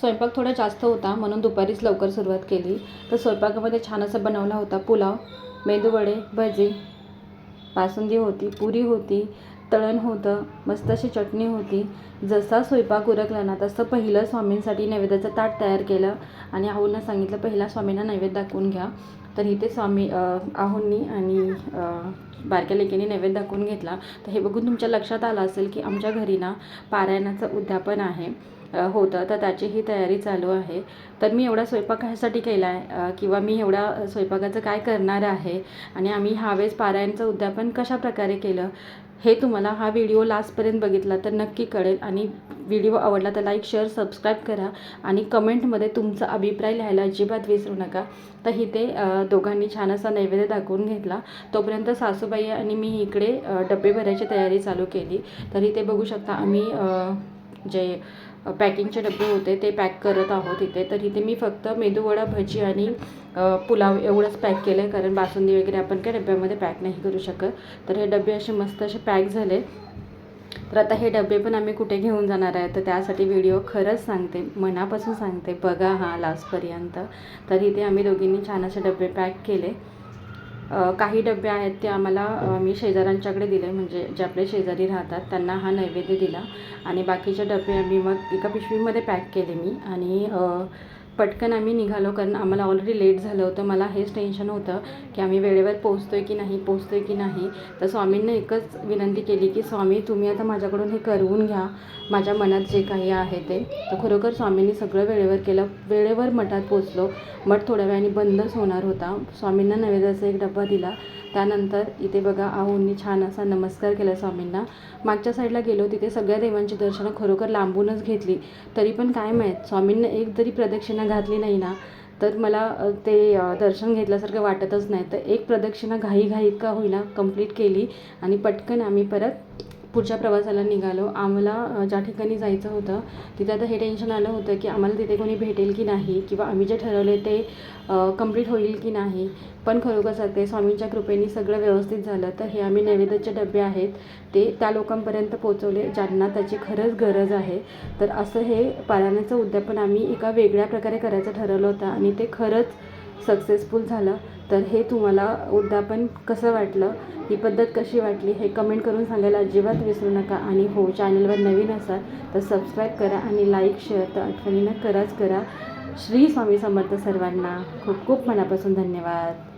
स्वयंपाक थोडा जास्त होता म्हणून दुपारीच लवकर सुरुवात केली. तर स्वयंपाकामध्ये छान असं बनवला होता पुलाव मेदूवडे भजी बासुंदी होती पुरी होती तळण होतं मस्त अशी चटणी होती. जसा स्वयंपाक उरकला ना तसं पहिलं स्वामींसाठी नैवेद्याचं ताट तयार केलं. आणि आऊंना सांगितलं पहिला स्वामींना नैवेद्य दाखवून घ्या. तर इथे स्वामी आहोंनी आणि बारक्या लेकीने नैवेद्य दाखवून घेतला. तर हे बघून तुमच्या लक्षात आलं असेल की आमच्या घरी ना पारायणाचं उद्यापन आहे. होतं तर त्याची ही तयारी चालू आहे. तर मी एवढा स्वयंपाक ह्यासाठी केला आहे किंवा मी एवढा स्वयंपाकाचं काय करणार आहे आणि आम्ही ह्यावेळेस पारायणचं उद्यापन कशा प्रकारे केलं हे तुम्हाला हा व्हिडिओ लास्टपर्यंत बघितला तर नक्की कळेल. आणि व्हिडिओ आवडला तर लाईक शेअर सबस्क्राईब करा आणि कमेंटमध्ये तुमचा अभिप्राय लिहायला अजिबात विसरू नका. तर इथे दोघांनी छान असा नैवेद्य दाखवून घेतला. तोपर्यंत सासूबाई आणि मी इकडे डब्बे डबे भरायची तयारी चालू केली. तर इथे बघू शकता आम्ही जे पॅकिंगचे डबे होते ते पॅक करत आहोत इथे. तर इथे मी फक्त मेदूवडा भजी आणि पुलाव एवढंच पॅक केलं आहे कारण बासुंदी वगैरे आपण काय डब्यामध्ये पॅक नाही करू शकत. तर हे डबे असे मस्त असे पॅक झाले. तर आता हे डबे पण आम्ही कुठे घेऊन जाणार आहे? तर त्यासाठी व्हिडिओ खरंच सांगते मनापासून सांगते. बघा हा लास्टपर्यंत. तर इथे आम्ही दोघींनी छान असे डबे पॅक केले. काही डबे आहेत ते आम्हाला मी शेजाऱ्यांच्याकडे दिले म्हणजे जे आपले शेजारी राहतात त्यांना हा नैवेद्य दिला. आणि बाकीचे डबे आम्ही मग एका पिशवीमध्ये पॅक केले मी. आणि पटकन आम्ही निघालो कारण आम्हाला ऑलरेडी लेट झालं होतं. मला हेच टेन्शन होतं की आम्ही वेळेवर पोचतो आहे की नाही पोचतो आहे की नाही. तर स्वामींना एकच विनंती केली की स्वामी तुम्ही आता माझ्याकडून हे करवून घ्या. माझ्या मनात जे काही आहे ते. तर खरोखर स्वामींनी सगळं वेळेवर केलं. वेळेवर मठात पोचलो मठ थोड्या वेळाने बंदच होणार होता. स्वामींना नैवेद्याचा एक डब्बा दिला. त्यानंतर इथे बघा आहोंनी छान असा नमस्कार केला स्वामींना. मागच्या साईडला गेलो तिथे सगळ्या देवांची दर्शनं खरोखर लांबूनच घेतली. तरी पण काय माहीत स्वामींना एक जरी प्रदक्षिणा घातली नाही ना तर मला ते दर्शन घेतल्यासारखं वाटतच नाही. तर एक प्रदक्षिणा घाईघाईत का होईना कंप्लीट केली आणि पटकन आम्ही परत पुढच्या प्रवासाला निघालो. आम्हाला ज्या ठिकाणी जायचं होतं तिथे आता हे टेन्शन आलं होतं की आम्हाला तिथे कोणी भेटेल की नाही किंवा आम्ही जे ठरवले ते कंप्लीट होईल की नाही. पण खरोखर सांगते स्वामींच्या कृपेने सगळं व्यवस्थित झालं. तर हे आम्ही नैवेद्याचे डबे आहेत ते त्या लोकांपर्यंत पोचवले ज्यांना त्याची खरंच गरज आहे. तर असं हे पारायणाचं उद्यापन आम्ही एका वेगळ्या प्रकारे करायचं ठरवलं होतं आणि ते खरंच सक्सेसफुल झालं. तर हे तुम्हाला उद्यापन कसं वाटलं? ही पद्धत कशी वाटली? हे कमेंट करून सांगायला अजिबात विसरू नका. आणि हो चॅनलवर नवीन असाल तर सबस्क्राईब करा आणि लाईक शेअर तर आठवणीनं कराच करा. श्री स्वामी समर्थ सर्वांना खूप खूप मनापासून धन्यवाद.